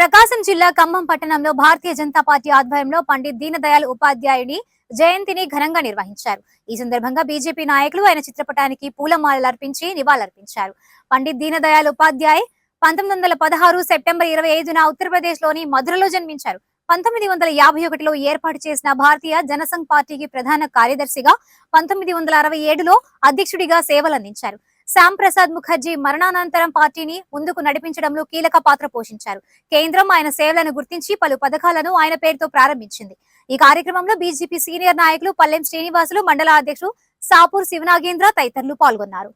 ప్రకాశం జిల్లా ఖమ్మం పట్టణంలో భారతీయ జనతా పార్టీ ఆధ్వర్యంలో పండిత్ దీనదయాళ్ ఉపాధ్యాయుడి జయంతిని ఘనంగా నిర్వహించారు. ఈ సందర్భంగా బీజేపీ నాయకులు ఆయన చిత్రపటానికి పూలమాలలు అర్పించి నివాళులర్పించారు. పండిత్ దీనదయాళ్ ఉపాధ్యాయ్ పంతొమ్మిది వందల పదహారు సెప్టెంబర్ ఇరవై ఐదున ఉత్తరప్రదేశ్లోని మధురలో జన్మించారు. పంతొమ్మిది వందల యాభై ఒకటిలో ఏర్పాటు చేసిన భారతీయ జనసంఘ్ పార్టీకి ప్రధాన కార్యదర్శిగా పంతొమ్మిది వందల అరవై ఏడులో అధ్యక్షుడిగా సేవలందించారు. శ్యామ్ ప్రసాద్ ముఖర్జీ మరణానంతరం పార్టీని ముందుకు నడిపించడంలో కీలక పాత్ర పోషించారు. కేంద్రం ఆయన సేవలను గుర్తించి పలు పథకాలను ఆయన పేరుతో ప్రారంభించింది. ఈ కార్యక్రమంలో బీజేపీ సీనియర్ నాయకులు పల్లెం శ్రీనివాసులు మండల అధ్యక్షులు సాపూర్ శివనాగేంద్ర తదితరులు పాల్గొన్నారు.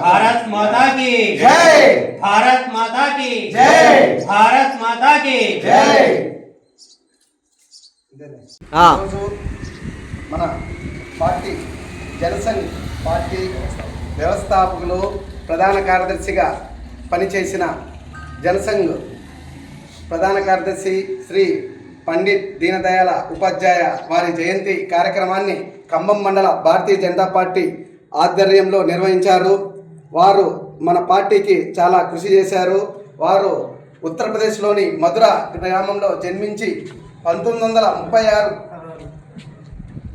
భారత్ మాతా జై. భారత్ మాతా జై. భారత్ మాతా జై. మన పార్టీ జనసంఘ్ పార్టీ వ్యవస్థాపకులు ప్రధాన కార్యదర్శిగా పనిచేసిన జనసంఘ్ ప్రధాన కార్యదర్శి శ్రీ పండిత్ దీనదయాల ఉపాధ్యాయ వారి జయంతి కార్యక్రమాన్ని ఖమ్మం మండల భారతీయ జనతా పార్టీ ఆధ్వర్యంలో నిర్వహించారు. వారు మన పార్టీకి చాలా కృషి చేశారు. వారు ఉత్తరప్రదేశ్లోని మధుర గ్రామంలో జన్మించి పంతొమ్మిది వందల ముప్పై ఆరు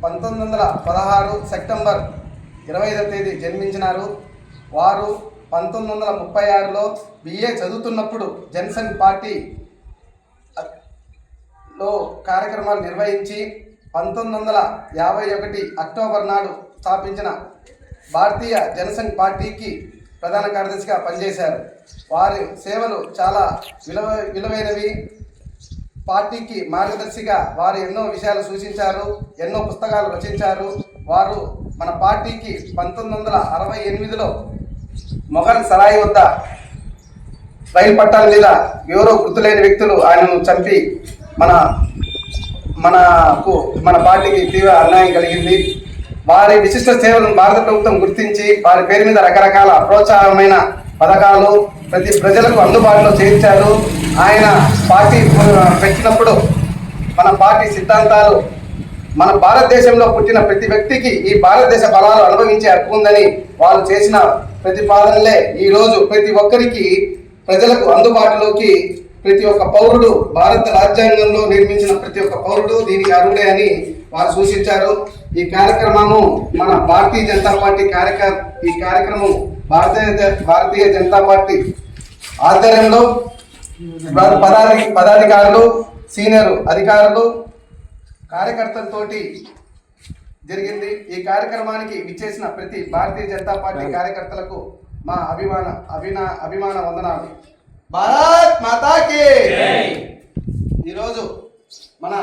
పంతొమ్మిది వందల పదహారు సెప్టెంబర్ ఇరవై ఐదవ తేదీ జన్మించినారు. వారు పంతొమ్మిది వందల ముప్పై ఆరులో బిఏ చదువుతున్నప్పుడు జన్సన్ పార్టీ లో కార్యక్రమాలు నిర్వహించి పంతొమ్మిది వందల యాభై ఒకటి అక్టోబర్ నాడు స్థాపించిన భారతీయ జనసంఘ్ పార్టీకి ప్రధాన కార్యదర్శిగా పనిచేశారు. వారి సేవలు చాలా విలువ విలువైనవి. పార్టీకి మార్గదర్శిగా వారు ఎన్నో విషయాలు సూచించారు ఎన్నో పుస్తకాలు రచించారు. వారు మన పార్టీకి పంతొమ్మిది వందల అరవై ఎనిమిదిలో మొఘల్ సరాయి వద్ద రైలు పట్టాల మీద ఎవరో గుర్తులేని వ్యక్తులు ఆయనను చంపి మన మనకు మన పార్టీకి తీవ్ర అన్యాయం కలిగింది. వారి విశిష్ట సేవలను భారత ప్రభుత్వం గుర్తించి వారి పేరు మీద రకరకాల ప్రోత్సాహమైన పథకాలు ప్రతి ప్రజలకు అందుబాటులో చేర్చారు ఆయన పార్టీ పెట్టినప్పుడు మన పార్టీ సిద్ధాంతాలు మన భారతదేశంలో పుట్టిన ప్రతి వ్యక్తికి ఈ భారతదేశ బలాలు అనుభవించే హక్కు ఉందని వాళ్ళు చేసిన ప్రతిపాదనలే. ఈ రోజు ప్రతి ఒక్కరికి ప్రజలకు అందుబాటులోకి ప్రతి ఒక్క పౌరుడు భారత రాజ్యాంగంలో నిర్మించిన ప్రతి ఒక్క పౌరుడు దీనికి అర్హుడే అని వారు సూచించారు. ఈ కార్యక్రమము మన భారతీయ జనతా పార్టీ కార్యక ఈ కార్యక్రమం భారతీయ భారతీయ జనతా పార్టీ ఆధ్వర్యంలో పదాధి పదాధికారులు సీనియర్ అధికారులు కార్యకర్తలతోటి జరిగింది. ఈ కార్యక్రమానికి విచ్చేసిన ప్రతి భారతీయ జనతా పార్టీ కార్యకర్తలకు మా అభిమాన అభినా అభిమాన వందనాలు. భారత్ మాతాకి ఈరోజు మన